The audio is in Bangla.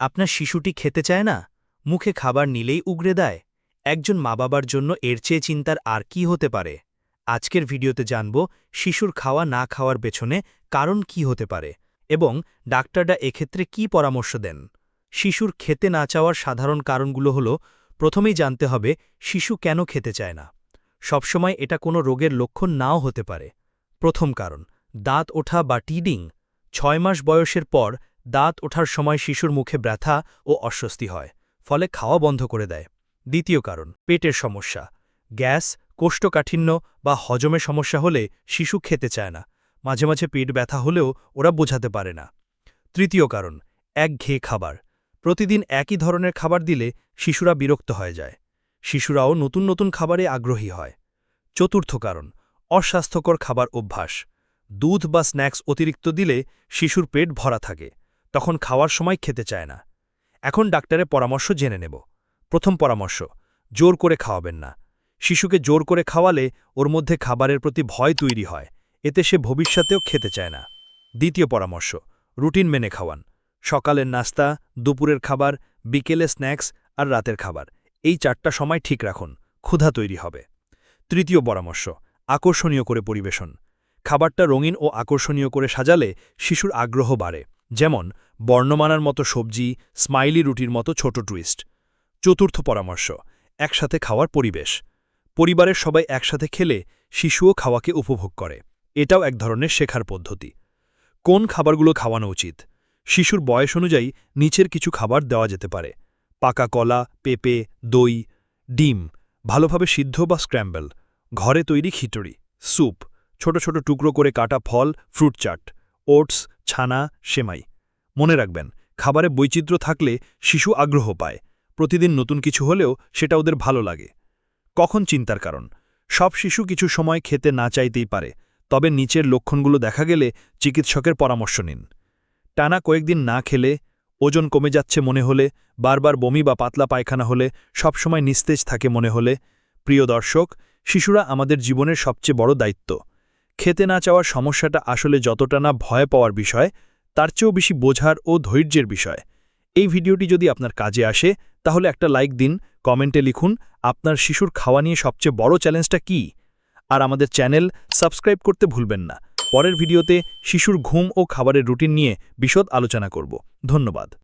আপনার শিশুটি খেতে চায় না, মুখে খাবার নিলেই উগরে দেয়। একজন মা বাবার জন্য এর চেয়ে চিন্তার আর কি হতে পারে? আজকের ভিডিওতে জানব শিশুর খাওয়া না খাওয়ার পেছনে কারণ কি হতে পারে এবং ডাক্তাররা এক্ষেত্রে কি পরামর্শ দেন। শিশুর খেতে না চাওয়ার সাধারণ কারণগুলো হল, প্রথমেই জানতে হবে শিশু কেন খেতে চায় না। সবসময় এটা কোনো রোগের লক্ষণ নাও হতে পারে। প্রথম কারণ, দাঁত ওঠা বা টিডিং, ছয় মাস বয়সের পর দাঁত ওঠার সময় শিশুর মুখে ব্যথা ও অস্বস্তি হয়, ফলে খাওয়া বন্ধ করে দেয়। দ্বিতীয় কারণ, পেটের সমস্যা। গ্যাস, কোষ্ঠকাঠিন্য বা হজমে সমস্যা হলে শিশু খেতে চায় না। মাঝে মাঝে পেট ব্যথা হলেও ওরা বোঝাতে পারে না। তৃতীয় কারণ, এক ঘেয়ে খাবার। প্রতিদিন একই ধরনের খাবার দিলে শিশুরা বিরক্ত হয়ে যায়। শিশুরাও নতুন নতুন খাবারে আগ্রহী হয়। চতুর্থ কারণ, অস্বাস্থ্যকর খাবার অভ্যাস। দুধ বা স্ন্যাক্স অতিরিক্ত দিলে শিশুর পেট ভরা থাকে। তখন খাওয়ার সময় খেতে চায় না। এখন ডাক্তারের পরামর্শ জেনে নেব। প্রথম পরামর্শ, জোর করে খাওয়াবেন না। শিশুকে জোর করে খাওয়ালে ওর মধ্যে খাবারের প্রতি ভয় তৈরি হয়, এতে সে ভবিষ্যতেও খেতে চায় না। দ্বিতীয় পরামর্শ, রুটিন মেনে খাওয়ান। সকালের নাস্তা, দুপুরের খাবার, বিকেলে স্ন্যাক্স আর রাতের খাবার, এই চারটা সময় ঠিক রাখুন, ক্ষুধা তৈরি হবে। তৃতীয় পরামর্শ, আকর্ষণীয় করে পরিবেশন। খাবারটা রঙিন ও আকর্ষণীয় করে সাজালে শিশুর আগ্রহ বাড়ে। যেমন বর্ণমানার মতো সবজি, স্মাইলি রুটির মতো ছোট টুইস্ট। চতুর্থ পরামর্শ, একসাথে খাওয়ার পরিবেশ। পরিবারের সবাই একসাথে খেলে শিশুও খাওয়াকে উপভোগ করে। এটাও এক ধরনের শেখার পদ্ধতি। কোন খাবারগুলো খাওয়ানো উচিত? শিশুর বয়স অনুযায়ী নিচের কিছু খাবার দেওয়া যেতে পারে। পাকা কলা, পেঁপে, দই, ডিম, ভালোভাবে সিদ্ধ বা স্ক্র্যাম্বল। ঘরে তৈরি খিচুড়ি, স্যুপ, ছোট ছোট টুকরো করে কাটা ফল, ফ্রুট চাট। ওটস, ছানা, সেমাই। মনে রাখবেন, খাবারে বৈচিত্র্য থাকলে শিশু আগ্রহ পায়। প্রতিদিন নতুন কিছু হলেও সেটা ওদের ভালো লাগে। কখন চিন্তার কারণ? সব শিশু কিছু সময় খেতে না চাইতেই পারে। তবে নিচের লক্ষণগুলো দেখা গেলে চিকিৎসকের পরামর্শ নিন। টানা কয়েকদিন না খেলে, ওজন কমে যাচ্ছে মনে হলে, বারবার বমি বা পাতলা পায়খানা হলে, সবসময় নিস্তেজ থাকে মনে হলে। প্রিয় দর্শক, শিশুরা আমাদের জীবনের সবচেয়ে বড় দায়িত্ব। খেতে না চাওয়ার সমস্যাটা আসলে যতটা না ভয় পাওয়ার বিষয়, তার চেয়েও বেশি বোঝার ও ধৈর্যের বিষয়। এই ভিডিওটি যদি আপনার কাজে আসে, তাহলে একটা লাইক দিন, কমেন্টে লিখুন, আপনার শিশুর খাওয়া নিয়ে সবচেয়ে বড় চ্যালেঞ্জটা কি? আর আমাদের চ্যানেল সাবস্ক্রাইব করতে ভুলবেন না। পরের ভিডিওতে শিশুর ঘুম ও খাবারের রুটিন নিয়ে বিশদ আলোচনা করব। ধন্যবাদ।